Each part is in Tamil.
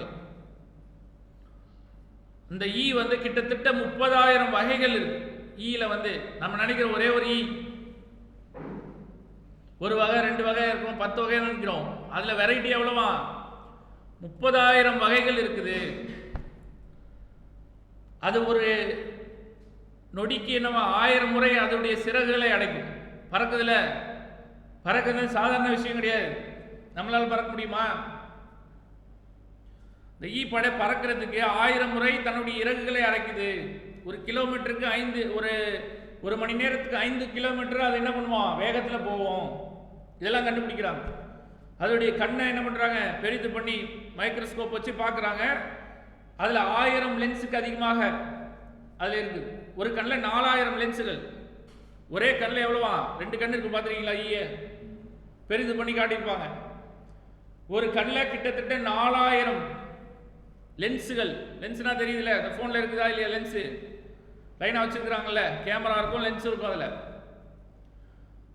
ஆரம்பிக்கலாம் இந்த ஈ வந்து கிட்டத்தட்ட முப்பதாயிரம் வகைகள் இருக்கு. E ஈல வந்து நம்ம நினைக்கிற ஒரே ஒரு ஈ ஒரு வகை ரெண்டு வகை இருக்கும் பத்து வகை நினைக்கிறோம். அதுல வெரைட்டி எவ்வளவா? முப்பதாயிரம் வகைகள் இருக்குது. அது ஒரு நொடிக்கு என்னவா ஆயிரம் முறை அதனுடைய சிறகுகளை அடைக்கும். பறக்குதுல? பறக்குறது சாதாரண விஷயம் கிடையாது. நம்மளால் பறக்க முடியுமா? இந்த ஈ படை பறக்கிறதுக்கு ஆயிரம் முறை தன்னுடைய இறகுகளை அரைக்குது ஒரு கிலோமீட்டருக்கு ஐந்து ஒரு ஒரு மணி நேரத்துக்கு ஐந்து கிலோமீட்டர் அது என்ன பண்ணுவோம் வேகத்தில் போவோம். இதெல்லாம் கண்டுபிடிக்கிறாங்க. அதோடைய கண்ணை என்ன பண்ணுறாங்க பெரிது பண்ணி மைக்ரோஸ்கோப் வச்சு பார்க்குறாங்க. அதில் ஆயிரம் லென்ஸுக்கு அதிகமாக அதில் இருக்குது ஒரு கண்ணில் நாலாயிரம் லென்ஸுகள். ஒரே கண்ணில் எவ்வளவா? ரெண்டு கண் இருக்கு பார்த்துருக்கீங்களா? ஐயே பெரிது பண்ணி காட்டியிருப்பாங்க. ஒரு கண்ணில் கிட்டத்தட்ட நாலாயிரம் லென்ஸுகள். லென்ஸ்னா தெரியுதுல்ல அந்த ஃபோனில் இருக்குதா இல்லையா லென்ஸு? லைனாக வச்சுருக்குறாங்கல்ல கேமரா இருக்கும் லென்ஸ் இருக்கும் அதில்.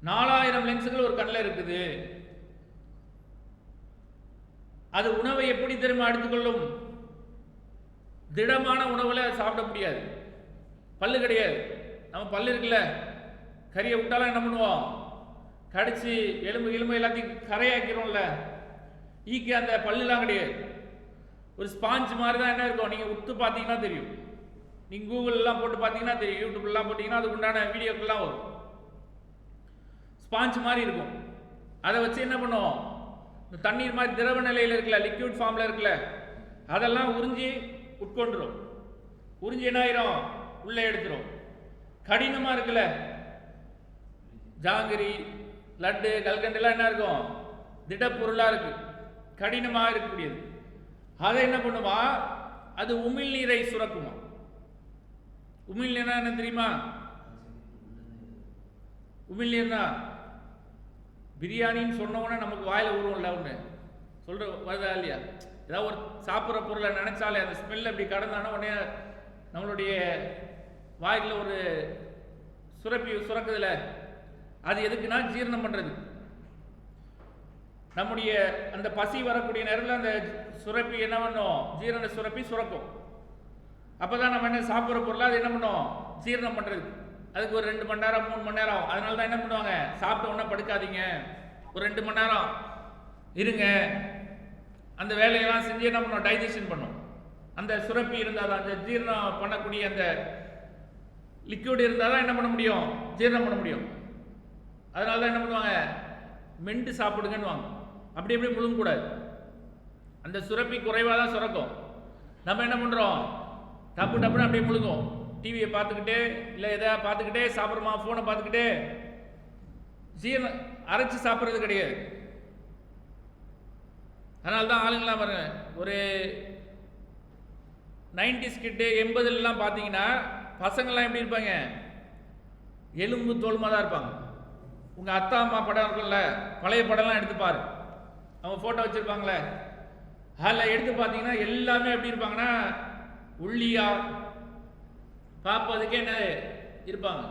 நாலாயிரம் லென்ஸுகள் ஒரு கண்ணில் இருக்குது. அது உணவை எப்படி தெரியுமா எடுத்துக்கொள்ளும்? திடமான உணவில் அது சாப்பிட முடியாது. பல்லு கிடையாது. நம்ம பல்லு இருக்குல்ல கறியை விட்டாலும் என்ன பண்ணுவோம்? கடிச்சு எலும்பு எலும்பு எல்லாத்தையும் கரையாக்கிறோம்ல ஈக்கு அந்த பல்லுலாம் கிடையாது. ஒரு ஸ்பாஞ்ச் மாதிரி தான் என்ன இருக்கும்? நீங்கள் உத்து பார்த்தீங்கன்னா தெரியும். நீங்கள் கூகுளெலாம் போட்டு பார்த்தீங்கன்னா தெரியும். யூடியூப்லாம் போட்டிங்கன்னா அதுக்கு உண்டான வீடியோக்கெல்லாம் வரும். ஸ்பாஞ்ச் மாதிரி இருக்கும். அதை வச்சு என்ன பண்ணுவோம்? இந்த தண்ணீர் மாதிரி திரவ நிலையில் இருக்கல லிக்விட் ஃபார்மில் இருக்குல்ல அதெல்லாம் உறிஞ்சி உட்கொண்டுரும். உறிஞ்சி என்ன ஆயிரும்? உள்ளே எடுத்துரும். கடினமாக இருக்குல்ல. ஜாங்கிரி லட்டு கல்கண்டெல்லாம் என்ன இருக்கும்? திடப்பொருளாக இருக்குது கடினமாக இருக்கக்கூடியது. அதை என்ன பண்ணுமா? அது உமிழ்நீரை சுரக்குமா? உமிழ்நீர்னா என்ன தெரியுமா? உமிழ்நீர்னா பிரியாணின்னு சொன்ன உடனே நமக்கு வாயில் ஊறும்ல ஒன்று சொல்ற வருதா இல்லையா? ஏதாவது ஒரு சாப்பிட்ற பொருளை நினைச்சாலே அந்த ஸ்மெல் அப்படி கடந்தானே உடனே நம்மளுடைய வாயில் ஒரு சுரப்பி சுரக்குதுல. அது எதுக்குன்னா ஜீரணம் பண்ணுறது நம்முடைய அந்த பசி வரக்கூடிய நேரத்தில் அந்த சுரப்பி என்ன பண்ணும்? ஜீரண சுரப்பி சுரக்கும். அப்போ தான் நம்ம என்ன சாப்பிட்ற பொருளை அது என்ன பண்ணும்? ஜீரணம் பண்ணுறது அதுக்கு ஒரு ரெண்டு மணி நேரம் மூணு மணி நேரம் ஆகும். அதனால தான் என்ன பண்ணுவாங்க? சாப்பிட்ட உடனே படுக்காதீங்க. ஒரு ரெண்டு மணி நேரம் இருங்க. அந்த வேலையெல்லாம் செஞ்சு என்ன பண்ணும்? டைஜஷன் பண்ணும். அந்த சுரப்பி இருந்தால் தான் அந்த ஜீரணம் பண்ணக்கூடிய அந்த லிக்யூட் இருந்தால் தான் என்ன பண்ண முடியும்? ஜீரணம் பண்ண முடியும். அதனால தான் என்ன பண்ணுவாங்க? மெண்டு சாப்பிடுங்கன்னுவாங்க. அப்படி எப்படி முழுங்கக்கூடாது. அந்த சுரப்பி குறைவாக தான் சுரக்கும். நம்ம என்ன பண்ணுறோம் டப்பு டப்புன்னு அப்படியே முழுங்கும். டிவியை பார்த்துக்கிட்டே இல்லை எதாவது பார்த்துக்கிட்டே சாப்பிட்றோமா ஃபோனை பார்த்துக்கிட்டே ஜீரணம் அரைச்சி சாப்பிட்றது கிடையாது. அதனால தான் ஆளுங்களாம் பாருங்க ஒரு நைன்டிஸ் கிட்டு எண்பதுலலாம் பார்த்தீங்கன்னா பசங்கள்லாம் எப்படி இருப்பாங்க? எலும்பு தோலுமாக தான் இருப்பாங்க. உங்கள் அத்தா அம்மா படம் இருக்கும்ல பழைய படம்லாம் எடுத்து பாரு அவங்க ஃபோட்டோ வச்சுருப்பாங்களே. அதில் எடுத்து பார்த்தீங்கன்னா எல்லாமே எப்படி இருப்பாங்கன்னா உள்ளியா பார்ப்பதுக்கே என்ன இருப்பாங்க.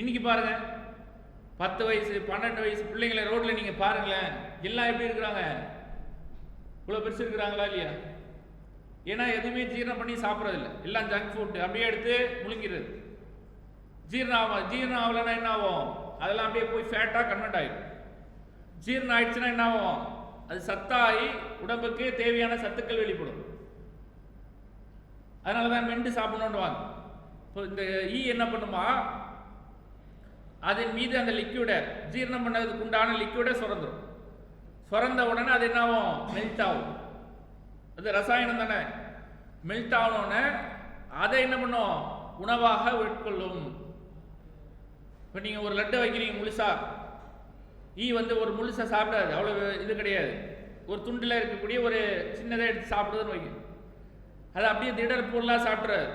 இன்னைக்கு பாருங்க பத்து வயசு பன்னெண்டு வயசு பிள்ளைங்களை ரோட்ல நீங்க பாருங்களேன். எல்லாம் எப்படி இருக்கிறாங்க? இவ்வளோ பெருசு இருக்கிறாங்களா இல்லையா? ஏன்னா எதுவுமே ஜீரணம் பண்ணி சாப்பிட்றதில்ல. எல்லாம் ஜங்க் ஃபுட் அப்படியே எடுத்து முழுங்கிடுறது. ஜீரணம் ஆகும் ஜீரணம் ஆகலைன்னா என்ன ஆகும்? அதெல்லாம் அப்படியே போய் ஃபேட்டாக கன்வெர்ட் ஆகிடும் ஜீரணம் ஆயிடுச்சுன்னா என்ன ஆகும்? அது சத்தாகி உடம்புக்கு தேவையான சத்துக்கள் வெளிப்படும். அதனால தான் மெண்டு சாப்பிடணுன்னுவாங்க இப்போ இந்த ஈ என்ன பண்ணுமா? அதன் மீது அந்த லிக்யூடை ஜீரணம் பண்ணதுக்கு உண்டான லிக்யூடை சுரந்துடும் சுரந்த உடனே அது என்ன ஆகும் மெல்ட் ஆகும். அது ரசாயனம் தானே. மெல்ட் ஆகணுன்னு அதை என்ன பண்ணும்? உணவாக உட்கொள்ளும். இப்போ நீங்கள் ஒரு லட்டு வைக்கிறீங்க முழுசாக ஈ வந்து ஒரு முழுசாக சாப்பிடாது. அவ்வளோ இது கிடையாது. ஒரு துண்டில் இருக்கக்கூடிய ஒரு சின்னதாக எடுத்து சாப்பிடுதுன்னு வைக்கும் அதை அப்படியே திடர் பொருளாக சாப்பிட்றாரு.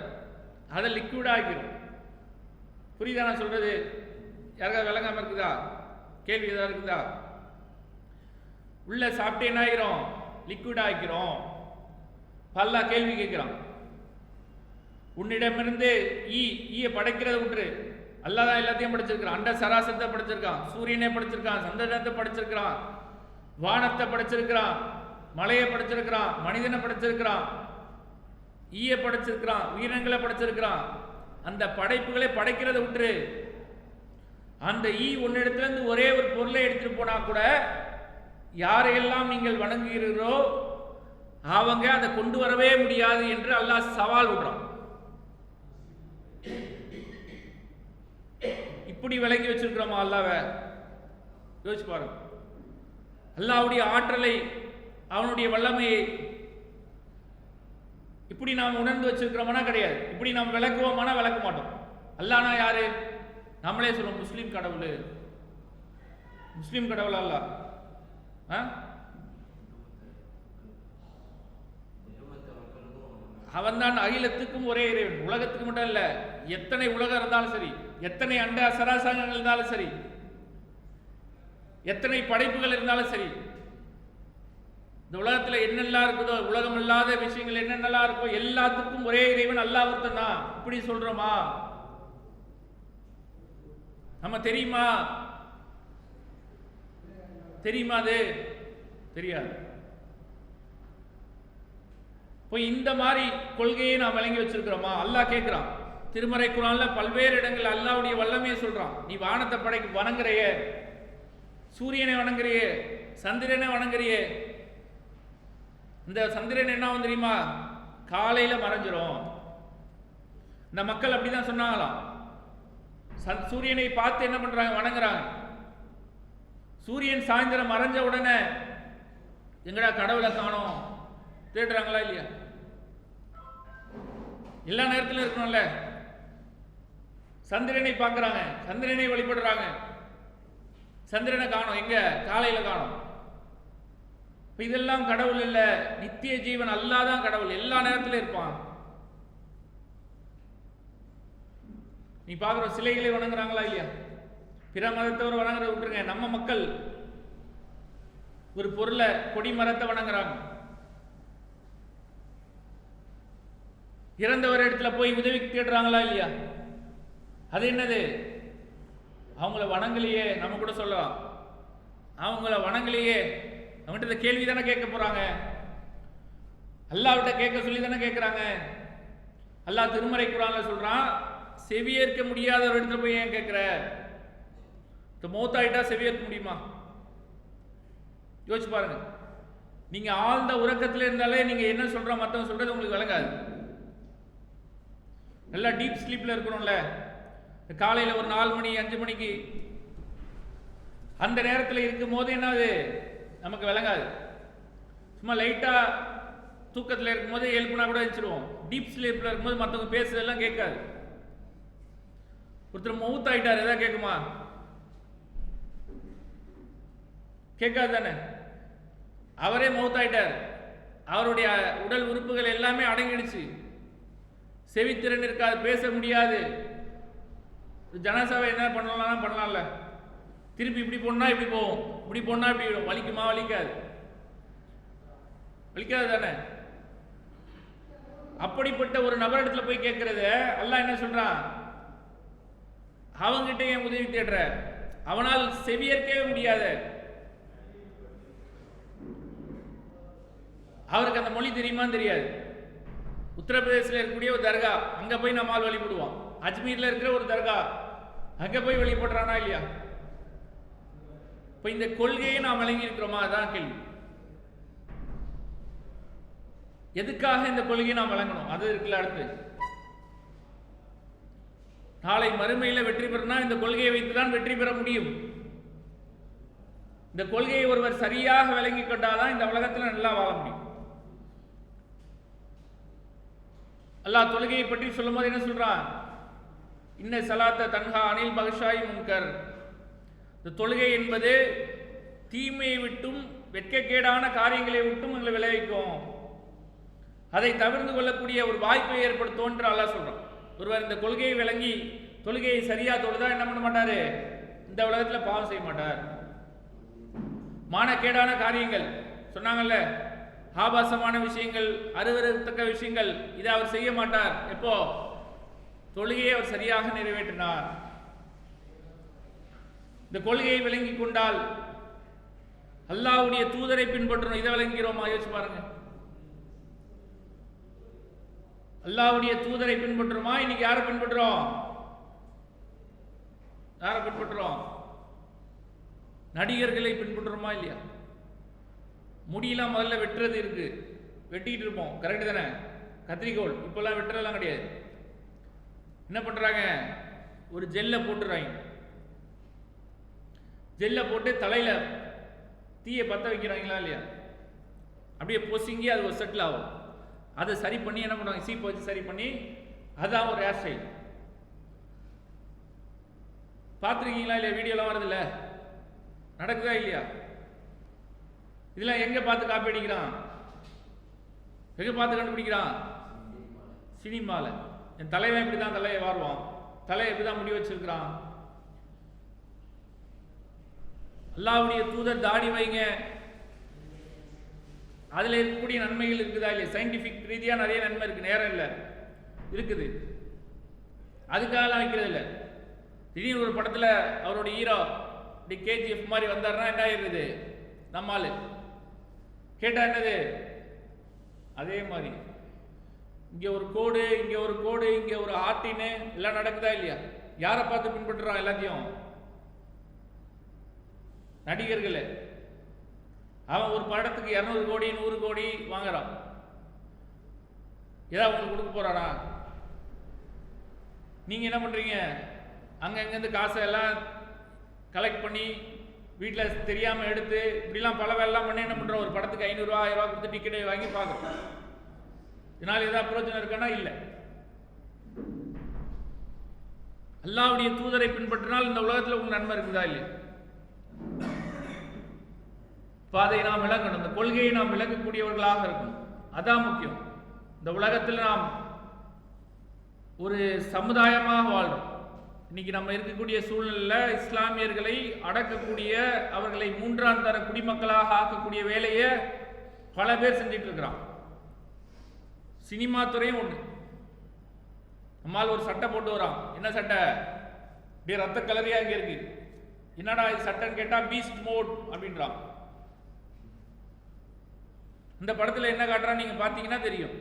அதை லிக்விடாக ஆக்கிடும் புரியுதா நான் சொல்கிறது யாருக்காவது விளங்காமல் இருக்குதா? கேள்வி எதாவது இருக்குதா? உள்ளே சாப்பிட்டே என்ன ஆயிரும்? லிக்விட் ஆக்கிறோம் பல்லா கேள்வி கேட்குறான். உன்னிடமிருந்து ஈ ஈயை படைக்கிறது ஒன்று அல்லாஹ் தான் எல்லாத்தையும் படைச்சிருக்கான் அண்ட சராசத்தை படைச்சிருக்கான். சூரியனை படைச்சிருக்கான். சந்திரனத்தை படிச்சிருக்கிறான். வானத்தை படைச்சிருக்கிறான். மலையை படைச்சிருக்கிறான். மனிதனை படைச்சிருக்கிறான். ஈய படைச்சிருக்கிறான். உயிரினங்களை படைச்சிருக்கிறான். அந்த படைப்புகளை படைக்கிறத விட்டுரு. அந்த ஈ ஒன்னிடத்துல இருந்து ஒரே ஒரு பொருளை எடுத்துட்டு போனா கூட யாரையெல்லாம் நீங்கள் வணங்குகிறீர்களோ அவங்க அதை கொண்டு வரவே முடியாது என்று அல்லாஹ் சவால் விடுறான். இப்படி விளங்கி வச்சிருக்கிறோமா அல்லாவை? யோசிச்சு பாருங்க. அல்லாவுடைய ஆற்றலை அவனுடைய வல்லமையை இப்படி நாம் உணர்ந்து வச்சிருக்கிறோம்னா கிடையாது. இப்படி நாம் விளக்குவோமானா விளக்க மாட்டோம். அல்லானா யாரு? நம்மளே சொல்லுவோம் முஸ்லீம் கடவுள். முஸ்லீம் கடவுள் அல்ல? ஆ? அவன்தான் அகிலத்துக்கும் ஒரே இறைவன். உலகத்துக்கு மட்டும் இல்ல எத்தனை உலகம் இருந்தாலும் சரி. எத்தனை அண்ட சராசரங்கள் இருந்தாலும் சரி எத்தனை படைப்புகள் இருந்தாலும் சரி இந்த உலகத்துல என்னெல்லாம் இருக்குதோ உலகம் இல்லாத விஷயங்கள் என்னென்னலாம் இருக்கோ எல்லாத்துக்கும் ஒரே இறைவன் அல்லா ஒருத்தன் இப்படி சொல்றோமா? நம்ம தெரியுமா? தெரியுமா அது? தெரியாது. இப்போ இந்த மாதிரி கொள்கையை நாம் விளங்கி வச்சிருக்கிறோமா? அல்லாஹ் கேட்குறான். திருமறை குரான்ல பல்வேறு இடங்கள் அல்லாவுடைய வல்லமையை சொல்றான். நீ வானத்தை படைக்கு வணங்குறையே சூரியனை வணங்குறியே சந்திரனை வணங்குறியே. இந்த சந்திரன் என்ன ஆகும் தெரியுமா? காலையில மறைஞ்சிரும். இந்த மக்கள் அப்படிதான் சொன்னாங்களாம். சூரியனை பார்த்து என்ன பண்றாங்க? வணங்குறாங்க. சூரியன் சாயந்தரம் மறைஞ்ச உடனே எங்கடா கடவுளை காணும்? தேடுறாங்களா இல்லையா? எல்லா நேரத்திலும் இருக்கணும்ல. சந்திரனை பார்க்கறாங்க. சந்திரனை வழிபடுறாங்க. சந்திரனை காணோம். எங்க? காலையில காணோம். இப்போ இதெல்லாம் கடவுள் இல்ல. நித்திய ஜீவன் அல்லாதான் கடவுள். எல்லா நேரத்திலும் இருப்பான். நீ பார்க்குற சிலைகளை வணங்குறாங்களா இல்லையா? பிற மதத்தவர் வணங்குறத விட்டுருங்க. நம்ம மக்கள் ஒரு பொருளை கொடி மரத்தை வணங்குறாங்க. இறந்தவர் இடத்துல போய் உதவி தேடுறாங்களா இல்லையா? அது என்னது? அவங்கள வணங்கலையே நம்ம கூட சொல்லலாம். அவங்கள வணங்கலையே. அவங்ககிட்ட இந்த கேள்வி தானே கேட்க போறாங்க. அல்லாவிட்ட கேட்க சொல்லி தானே கேட்குறாங்க. அல்லாஹ் திருமறை குரான்ல சொல்றான் செவியேற்க முடியாத ஒரு இடத்துல போய் ஏன் கேட்குற? இந்த மௌத்தாயிட்டா செவியேற்க முடியுமா? யோசிச்சு பாருங்க. நீங்க ஆழ்ந்த உறக்கத்தில் இருந்தாலே நீங்க என்ன சொல்கிறோம் மற்றவங்க சொல்றது உங்களுக்கு விளங்காது. நல்லா டீப் ஸ்லீப்ல இருக்கணும்ல. காலையில் ஒரு நாலு மணி அஞ்சு மணிக்கு. அந்த நேரத்தில் இருக்கும் போது என்னது? நமக்கு விளங்காது. சும்மா லைட்டாக தூக்கத்தில் இருக்கும்போது எழுப்புனா கூட வச்சுருவோம் டீப் ஸ்லீப்பில் இருக்கும்போது மற்றவங்க பேசுறதெல்லாம் கேட்காது. ஒருத்தர் மவுத் ஆகிட்டார் எதாவது கேட்குமா? கேட்காது தானே? அவரே மவுத் ஆகிட்டார் அவருடைய உடல் உறுப்புகள் எல்லாமே அடங்கிடுச்சு. செவித்திறன் இருக்காது பேச முடியாது. ஜனாசாவை என்ன பண்ணலாம் பண்ணலாம்ல. திருப்பி இப்படி போனா இப்படி போகும். இப்படி போனா இப்படி வலிக்குமா வலிக்காது. வலிக்காது தானே? அப்படிப்பட்ட ஒரு நபரிடத்துல போய் கேட்கறது அல்லாஹ் என்ன சொல்றான் அவங்கிட்ட என் உதவி தேடுற. அவனால் செவியேற்கவே முடியாது. அவருக்கு அந்த மொழி தெரியுமான்னு தெரியாது. உத்தரப்பிரதேசில் இருக்கக்கூடிய ஒரு தர்கா. அங்க போய் நம்மால் வழிபடுவோம். அஜ்மீர்ல இருக்கிற ஒரு தர்கா. அங்கே போய் வழிபடுறானா இல்லையா? இப்போ இந்த கொள்கையை நாம் வழங்கியிருக்கிறோமா? இருக்கிறோமா அதான் கேள்வி. எதுக்காக இந்த கொள்கையை நாம் வழங்கணும்? அது இருக்குல்ல அடுத்து. நாளை மறுமையில் வெற்றி பெறனா இந்த கொள்கையை வைத்து தான் வெற்றி பெற முடியும். இந்த கொள்கையை ஒருவர் சரியாக விளங்கி கொண்டாதான் இந்த உலகத்துல நல்லா வாழ முடியும். அல்லாஹ் தொழுகையை பற்றி சொல்லும்போது என்ன சொல்றான்? இன்ன சலாத்த தன்ஹா அனில் பகஷாய் முன்கர். இந்த தொழுகை என்பது தீமையை விட்டும் வெட்கக்கேடான காரியங்களை விட்டும் எங்களை விளைவிக்கும். அதை தவிர்த்து கொள்ளக்கூடிய ஒரு வாய்ப்பை ஏற்படுத்தும் என்று அல்லாஹ் சொல்றான். ஒருவர் இந்த கொள்கையை விளங்கி தொழுகையை சரியா தொழுதா என்ன பண்ண மாட்டாரு? இந்த உலகத்தில் பாவம் செய்ய மாட்டார். மானக்கேடான காரியங்கள். சொன்னாங்கல்ல ஆபாசமான விஷயங்கள் அருவருத்தக்க விஷயங்கள் இதை அவர் செய்ய மாட்டார். எப்போ? தொழுகையை அவர் சரியாக நிறைவேற்றினார். இந்த கொள்கையை விளங்கி கொண்டால் அல்லாவுடைய தூதரை பின்பற்றணும். இதை விளங்கிறோமா யோசிச்சு பாருங்க. அல்லாவுடைய தூதரை பின்பற்றுமா இன்னைக்கு யாரை பின்பற்றுறோம்? யாரை பின்பற்றுறோம்? நடிகர்களை பின்பற்றுறோமா இல்லையா? முடியெல்லாம் முதல்ல வெட்டுறது இருக்கு. வெட்டிக்கிட்டு இருப்போம். கரெக்ட் தானே? கத்திரிக்கோள். இப்பெல்லாம் வெட்டுறதெல்லாம் கிடையாது. என்ன பண்றாங்க? ஒரு ஜெல்லை போட்டுறாங்க. ஜெல்லை போட்டு தலையில தீயை பத்த வைக்கிறாங்களா இல்லையா? அப்படியே பொசுங்கி அது ஒரு செட்டில் ஆகும். அதை சரி பண்ணி என்ன பண்ணுவாங்க? சீப்பை வச்சு சரி பண்ணி அதான் ஒரு ஹேர் ஸ்டைல் பார்த்துருக்கீங்களா இல்லையா? வீடியோலாம் வருது நடக்குதா இல்லையா? இதெல்லாம் எங்கே பார்த்து காப்பி அடிக்கிறான்? எங்கே பார்த்து கண்டுபிடிக்கிறான்? சினிமாவில் என் தலைவன் இப்படி தான் தலையை வாருவான். தலையை இப்படி தான் முடி வச்சிருக்கிறான். அல்லாவுடைய தூதர் தாடி வைங்க. அதில் இருக்கக்கூடிய நன்மைகள் இருக்குதா இல்லையா? சயின்டிஃபிக் ரீதியாக நிறைய நன்மை இருக்கு. நேரம் இல்லை. இருக்குது. அதுக்காகலாம் வைக்கிறது இல்லை. திடீர்னு ஒரு படத்தில் அவரோட ஹீரோ இப்படி கேஜிஎஃப் மாதிரி வந்தாருன்னா என்ன ஆயிருது நம்மால் கேட்டால் என்னது? அதே மாதிரி. இங்கே ஒரு கோடு இங்கே ஒரு கோடு இங்கே ஒரு ஆட்டின்னு எல்லாம் நடக்குதா இல்லையா? யாரை பார்த்து பின்பற்றுறோம் எல்லாத்தையும்? நடிகர்களே. அவன் ஒரு படத்துக்கு இரநூறு கோடி நூறு கோடி வாங்குறான். ஏதாவது உங்களுக்கு கொடுக்க போறானா? நீங்க என்ன பண்றீங்க? அங்கங்கேருந்து காசை எல்லாம் கலெக்ட் பண்ணி வீட்டில் தெரியாமல் எடுத்து இப்படிலாம் பல வேலைலாம் பண்ணி என்ன பண்ணுறோம் ஒரு படத்துக்கு ஐநூறுரூவா ஆயிரம் ரூபா கொடுத்து டிக்கெட்டை வாங்கி பார்க்குறோம். இதனால் ஏதாவது பிரயோஜனம் இருக்கானா? இல்லை. அல்லாவுடைய தூதரை பின்பற்றினால் இந்த உலகத்தில் உங்களுக்கு நன்மை இருக்குதா? இல்லை. பாதையை நாம் விளங்கணும். இந்த கொள்கையை நாம் விளங்கக்கூடியவர்களாக இருக்கணும். அதான் முக்கியம். இந்த உலகத்தில் நாம் ஒரு சமுதாயமாக வாழ்றோம். இன்னைக்கு நம்ம இருக்கக்கூடிய சூழ்நிலையில் இஸ்லாமியர்களை அடக்கக்கூடிய அவர்களை மூன்றாம் தர குடிமக்களாக ஆக்கக்கூடிய வேலையை பல பேர் செஞ்சிட்டு இருக்கிறான் சினிமா துறையும் ஒன்று நம்மால் ஒரு சட்டை போட்டு வரான். என்ன சட்டை? அப்படியே ரத்த கலரியா இங்கே இருக்கு. என்னடா இது சட்டைன்னு கேட்டா பீஸ்ட் மோட் அப்படின்றான். இந்த படத்தில் என்ன காட்டுறான் நீங்க பாத்தீங்கன்னா தெரியும்.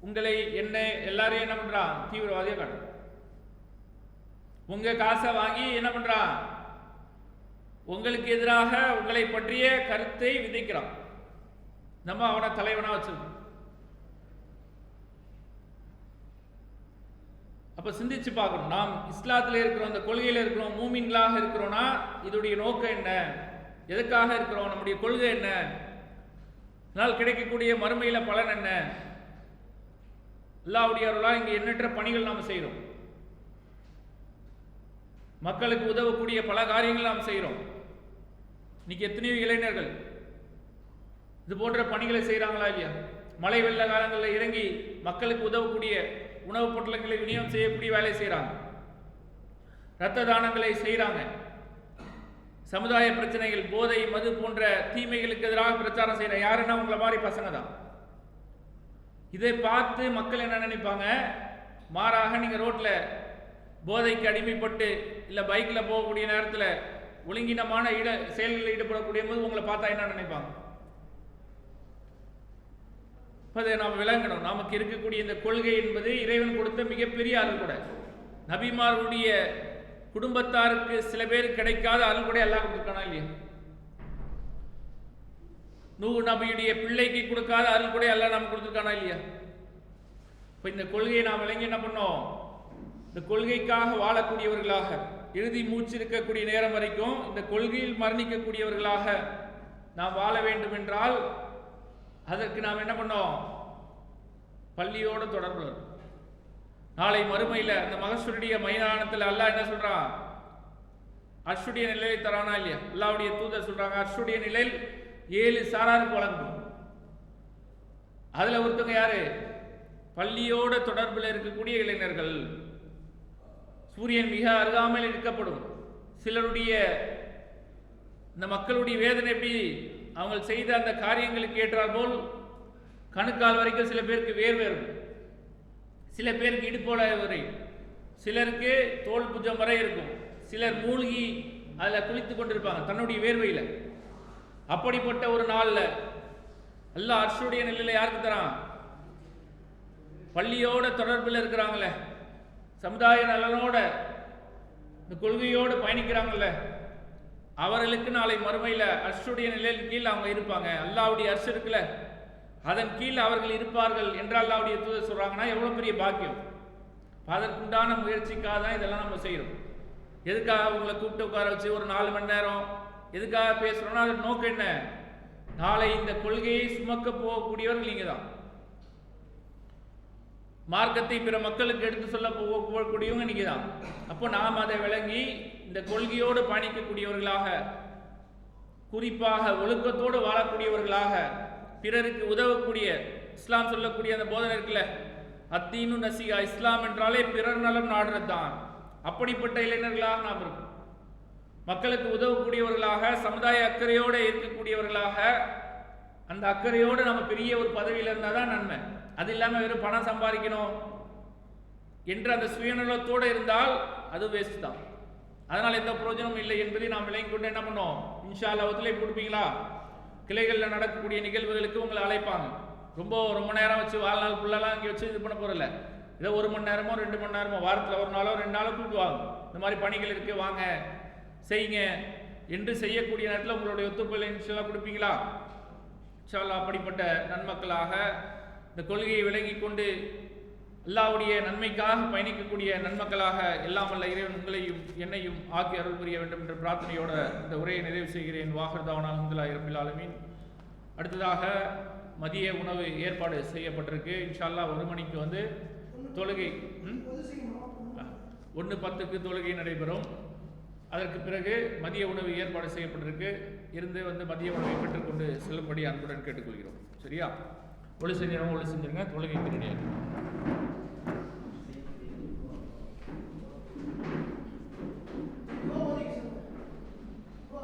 உங்களை என்ன எல்லாரையும் என்ன பண்றான்? தீவிரவாதியா காட்டுறான். உங்க காசை வாங்கி என்ன பண்றான்? உங்களுக்கு எதிராக உங்களை பற்றிய கருத்தை விதைக்கிறான். நம்ம அவனை தலைவனா வச்சிருக்கோம். அப்போ சிந்திச்சு பார்க்கணும். நாம் இஸ்லாத்தில் இருக்கிறோம் இந்த கொள்கையில் இருக்கிறோம் மூமின்களாக இருக்கிறோம்னா இதோடைய நோக்கம் என்ன? எதுக்காக இருக்கிறோம்? நம்முடைய கொள்கை என்ன? இதனால் கிடைக்கக்கூடிய மறுமையில பலன் என்ன? அல்லாவுடைய அருளால் இங்கே எண்ணற்ற பணிகள் நாம் செய்கிறோம். மக்களுக்கு உதவக்கூடிய பல காரியங்கள் நாம் செய்கிறோம். இன்னைக்கு எத்தனையோ இளைஞர்கள் இது போன்ற பணிகளை செய்கிறாங்களா இல்லையா? மழை வெள்ள காலங்களில் இறங்கி மக்களுக்கு உதவக்கூடிய உணவுப் பொட்டலங்களை விநியோகம் செய்யக்கூடிய வேலை செய்கிறாங்க இரத்த தானங்களை செய்கிறாங்க சமுதாய பிரச்சனைகள் போதை மது போன்ற தீமைகளுக்கு எதிராக பிரச்சாரம் செய்கிற யாருன்னா உங்களை மாதிரி பசங்க தான். இதை பார்த்து மக்கள் என்ன நினைப்பாங்க? மாறாக நீங்கள் ரோட்டில் போதைக்கு அடிமைப்பட்டு இல்லை பைக்கில் போகக்கூடிய நேரத்தில் ஒழுங்கினமான இட செயல்களில் ஈடுபடக்கூடிய போது உங்களை பார்த்தா என்ன நினைப்பாங்க? அதை நாம் விளங்கணும். நமக்கு இருக்கக்கூடிய இந்த கொள்கை என்பது இறைவன் கொடுத்த மிகப்பெரிய அருள் நபிமாருடைய குடும்பத்தாருக்கு சில பேர் கிடைக்காத அருள் கூட எல்லாம் கொடுத்துருக்கானா இல்லையா? நூ நபியுடைய பிள்ளைக்கு கொடுக்காத அருள் கூட எல்லாம் நமக்கு கொடுத்துருக்கானா இல்லையா? இப்போ இந்த கொள்கையை நாம் விளங்கி என்ன பண்ணோம்? இந்த கொள்கைக்காக வாழக்கூடியவர்களாக இறுதி மூச்சு இருக்கக்கூடிய நேரம் வரைக்கும் இந்த கொள்கையில் மரணிக்கக்கூடியவர்களாக நாம் வாழ வேண்டும் என்றால் அதற்கு நாம் என்ன பண்ணோம்? பள்ளியோட தொடர்பு நாளை மறுமையில் அந்த மகசூருடைய மைதானத்தில் அல்லாஹ் என்ன சொல்றான்? அர்ஷுடைய நிலையை தரானா இல்லையா? அல்லாவுடைய தூதர் சொல்றாங்க அர்ஷுடைய நிலையில் ஏழு சாராருக்கு வழங்கும். அதுல ஒருத்தவங்க யாரு? பள்ளியோட தொடர்பில் இருக்கக்கூடிய இளைஞர்கள். சூரியன் மிக அருகாமையில் இருக்கப்படும் சிலருடைய இந்த மக்களுடைய வேதனை எப்படி? அவங்க செய்த அந்த காரியங்களுக்கு ஏற்றால் போல் கணுக்கால் வரைக்கும் சில பேருக்கு வேர்வை இருக்கும். சில பேருக்கு இடுப்போல வரை. சிலருக்கு தோல் புஜம் வரை இருக்கும். சிலர் மூழ்கி அதில் குளித்து கொண்டிருப்பாங்க தன்னுடைய வேர்வையில். அப்படிப்பட்ட ஒரு நாளில் எல்லா அர்ஷுடைய நிலையில் யாருக்கு தரான்? பள்ளியோட தொடர்பில் இருக்கிறாங்களே. சமுதாய நலனோட இந்த கொள்கையோடு பயணிக்கிறாங்கல்ல. அவர்களுக்கு நாளை மறுமையில் அர்ஷுடைய நிலையில் கீழ் அவங்க இருப்பாங்க. அல்லாவுடைய அர்ஷ் இருக்குல்ல? அதன் கீழ் அவர்கள் இருப்பார்கள் என்று அல்லாவுடைய தூதர் சொல்கிறாங்கன்னா எவ்வளோ பெரிய பாக்கியம். அதற்குண்டான முயற்சிக்காக தான் இதெல்லாம் நம்ம செய்கிறோம் எதுக்காக உங்களை கூப்பிட்டு உட்கார வச்சு ஒரு நாலு மணி நேரம்? எதுக்காக பேசுகிறோன்னா அது நோக்கம் என்ன? நாளை இந்த கொள்கையை சுமக்க போகக்கூடியவர்கள் நீங்கள் தான் மார்க்கத்தை பிற மக்களுக்கு எடுத்து சொல்ல போக போகக்கூடியவங்க நீங்க தான். அப்போ நாம் அதை விளங்கி இந்த கொள்கையோடு பயணிக்கக்கூடியவர்களாக குறிப்பாக ஒழுக்கத்தோடு வாழக்கூடியவர்களாக பிறருக்கு உதவக்கூடிய இஸ்லாம் சொல்லக்கூடிய அந்த போதனை இருக்குல்ல அத்தீனு நசிகா இஸ்லாம் என்றாலே பிறர் நலம் நாடுறது தான். அப்படிப்பட்ட இளைஞர்களாக நாம் இருக்கோம். மக்களுக்கு உதவக்கூடியவர்களாக சமுதாய அக்கறையோடு இருக்கக்கூடியவர்களாக அந்த அக்கறையோடு நம்ம பெரிய ஒரு பதவியில் இருந்தால் தான் நன்மை. அது இல்லாமல் வெறும் பணம் சம்பாதிக்கணும் என்ற அந்த சுயநலத்தோடு இருந்தால் அது வேஸ்ட் தான். அதனால் எந்த பிரயோஜனமும் இல்லை என்பதை நாம் விளங்கி கொண்டு என்ன பண்ணோம்? இன்ஷா அல்லா ஒத்துழைப்பு கொடுப்பீங்களா? கிளைகளில் நடக்கக்கூடிய நிகழ்வுகளுக்கு உங்களை அழைப்பாங்க. ரொம்ப ரொம்ப நேரம் வச்சு வாழ்நாள் ஃபுல்லாலாம் இங்கே வச்சு இது பண்ண போகிறல ஏதோ ஒரு மணி நேரமோ ரெண்டு மணி நேரமோ வாரத்தில் ஒரு நாளோ ரெண்டு நாளோ கூப்பிடுவாங்க. இந்த மாதிரி பணிகள் இருக்குது வாங்க செய்யுங்க என்று செய்யக்கூடிய நேரத்தில் உங்களுடைய ஒத்துழைப்பு இன்ஷால்லா கொடுப்பீங்களா? இன்ஷால்லா அப்படிப்பட்ட நன்மக்களாக இந்த கொள்கையை விளங்கி கொண்டு அல்லாவுடைய நன்மைக்காக பயணிக்கக்கூடிய நன்மக்களாக எல்லாம் வல்ல இறைவன் உங்களையும் என்னையும் ஆக்கி அருள் புரிய வேண்டும் என்ற பிரார்த்தனையோட இந்த உரையை நிறைவு செய்கிறேன். வாகர்தாவன் அலமதுல்லா இரபில் ஆலமீன். அடுத்ததாக மதிய உணவு ஏற்பாடு செய்யப்பட்டிருக்கு. இன்ஷால்லா ஒரு மணிக்கு வந்து தொழுகை ஒன்று பத்துக்கு தொழுகை நடைபெறும். அதற்கு பிறகு மதிய உணவு ஏற்பாடு செய்யப்பட்டிருக்கு. இருந்து வந்து மதிய உணவை பெற்றுக்கொண்டு செல்லும்படி அன்புடன் கேட்டுக்கொள்கிறோம். சரியா? ஒளி செஞ்சவங்க ஒளி செஞ்சுருங்க. தொழுகைக்கு ரெடியாக